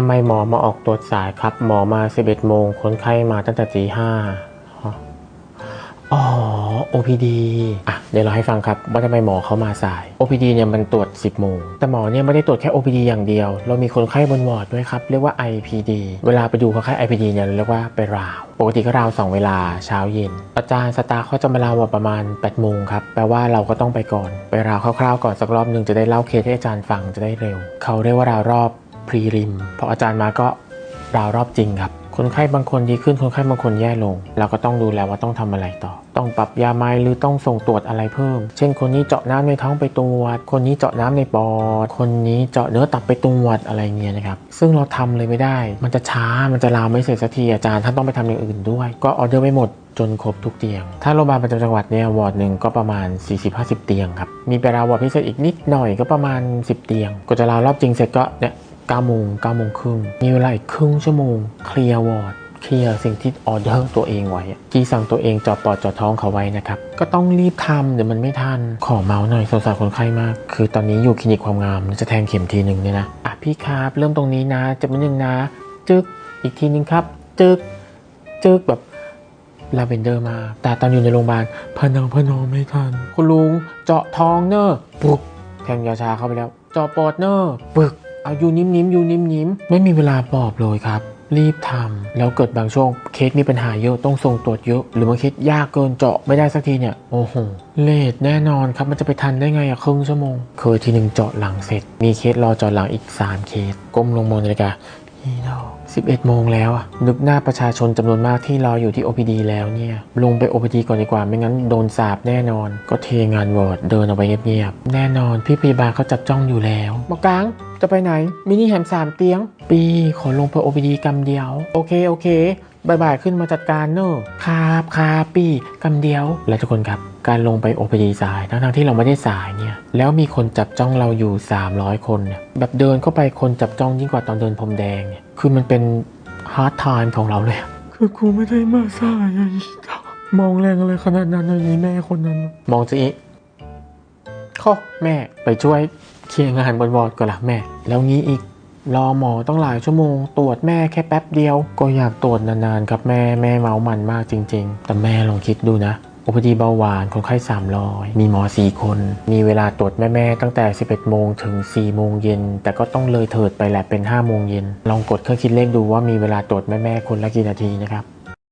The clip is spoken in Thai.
ทำไมหมอมาออกตรวจสายครับ หมอมา 11 โมง คนไข้มาตั้งแต่ตีห้าอ๋อ OPD อะ เดี๋ยวเราให้ฟังครับ ว่าทำไมหมอเขามาสาย OPD เนี่ยมันตรวจ 10 โมง แต่หมอเนี่ยไม่ได้ตรวจแค่ OPD อย่างเดียว เรามีคนไข้บนวอร์ดด้วยครับ เรียกว่า IPD เวลาไปดูคนไข้ IPD เนี่ยเรียกว่าไปราว ปกติก็ราว 2 เวลาเช้าเย็น อาจารย์สตาร์เขาจะมาลาวประมาณ 8 โมงครับ แปลว่าเราก็ต้องไปก่อน ไปราวคร่าวๆก่อนสักรอบหนึ่งจะได้เล่าเคสให้อาจารย์ฟังจะได้เร็ว เขาเรียกว่าราวรอบ พรีริมพออาจารย์มาก็ราวรอบจริงครับ คนไข้บางคนดีขึ้นคนไข้บางคนแย่ลง เราก็ต้องดูแลว่าต้องทำอะไรต่อ ต้องปรับยาไหมหรือต้องส่งตรวจอะไรเพิ่ม เช่น คนนี้เจาะน้ำในท้องไปตรวจ คนนี้เจาะน้ำในปอด คนนี้เจาะเนื้อตับไปตรวจอะไรเงี้ยนะครับ ซึ่งเราทำเลยไม่ได้ มันจะช้า มันจะลาวไม่เสร็จสักทีอาจารย์ท่านต้องไปทำอย่างอื่นด้วย ก็ออเดอร์ไม่หมดจนครบทุกเตียง ถ้าโรงพยาบาลประจำจังหวัดเนี่ยวอร์ดหนึ่งก็ประมาณ 40-50 เตียงครับ มีเวลาวอร์ดพิเศษอีกนิดหน่อยก็ประมาณ 10 เตียง ก็จะราวรอบจริงเสร็จก็เนี่ย 9โมง9โมงครึ่งมีเวลาอีกครึ่งชั่วโมงเคลียร์วอร์ดเคลียร์สิ่งที่ออเดอร์ตัวเองไว้อะที่สั่งตัวเองเจอปอดเจอท้องเขาไว้นะครับ ก็ต้องรีบทำเดี๋ยวมันไม่ทัน ขอเมาส์หน่อยสงสารคนไข้มาก คือตอนนี้อยู่คลินิกความงาม จะแทงเข็มทีหนึ่งเนี่ยนะ อะพี่ครับ เริ่มตรงนี้นะจะเป็นหนึ่งนะ จึกอีกทีนึงครับ จึกจึกแบบลาเวนเดอร์มา แต่ตอนอยู่ในโรงพยาบาลพนองพนองไม่ทัน คุณลุงเจาะท้องเนอะปุกแทงยาชาเข้าไปแล้วเจาะปอดเนอะปึก เอาอยู่นิ่มๆอยู่นิ่มๆไม่มีเวลาปอบเลยครับ รีบทำแล้วเกิดบางช่วงเคสมีปัญหาเยอะต้องส่งตรวจเยอะ หรือบางเคสยากเกินเจาะไม่ได้สักทีเนี่ยโอ้โหเลทแน่นอนครับมันจะไปทันได้ไงอะครึ่งชั่วโมง เคยทีหนึ่งเจาะหลังเสร็จ มีเคสรอเจาะหลังอีก 3 เคสก้มลงมองนาฬิกาอีดอก11 โมงแล้วอะนึกหน้าประชาชนจำนวนมากที่รออยู่ที่ OPD แล้วเนี่ย ลงไป OPD ก่อนดีกว่า ไม่งั้นโดนสาบแน่นอน ก็เทงานวอร์ดเดินออกไปเงียบๆ แน่นอนพี่พยาบาลเขาจับจ้องอยู่แล้วหมอกลาง จะไปไหน มินิแฮมสามเตียง ปีขอลงไป OPD กำเดียว โอเค โอเคบายบายขึ้นมาจัดการเนอะครับครับปีกำเดียว และทุกคนครับการลงไป OPD สายทั้งๆที่เราไม่ได้สายเนี่ย แล้วมีคนจับจ้องเราอยู่ 300 คนเนี่ยแบบเดินเข้าไปคนจับจ้องยิ่งกว่าตอนเดินพรมแดงเนี่ยคือมันเป็นฮาร์ดไทม์ของเราเลยอะคือกูไม่ได้มาสายอะอีดอกมองแรงอะไรขนาดนั้นเลยนี่แม่คนนั้น มองจะอีข้อแม่ไปช่วย เคลียร์งานบนวอร์ดก่อนละแม่ แล้วงี้อีกรอหมอต้องหลายชั่วโมง ตรวจแม่แค่แป๊บเดียว ก็อยากตรวจนานๆครับแม่แม่เมามันมากจริง ๆ แต่แม่ลองคิดดูนะอุบัติเบาหวานคนไข้ 300 มีหมอ 4 คน มีเวลาตรวจแม่ ๆ ตั้งแต่ 11 โมงถึง 4 โมงเย็น แต่ก็ต้องเลยเถิดไปแหละเป็น 5 โมงเย็น ลองกดเครื่องคิดเลขดูว่ามีเวลาตรวจแม่ ๆ คนละกี่นาทีนะครับ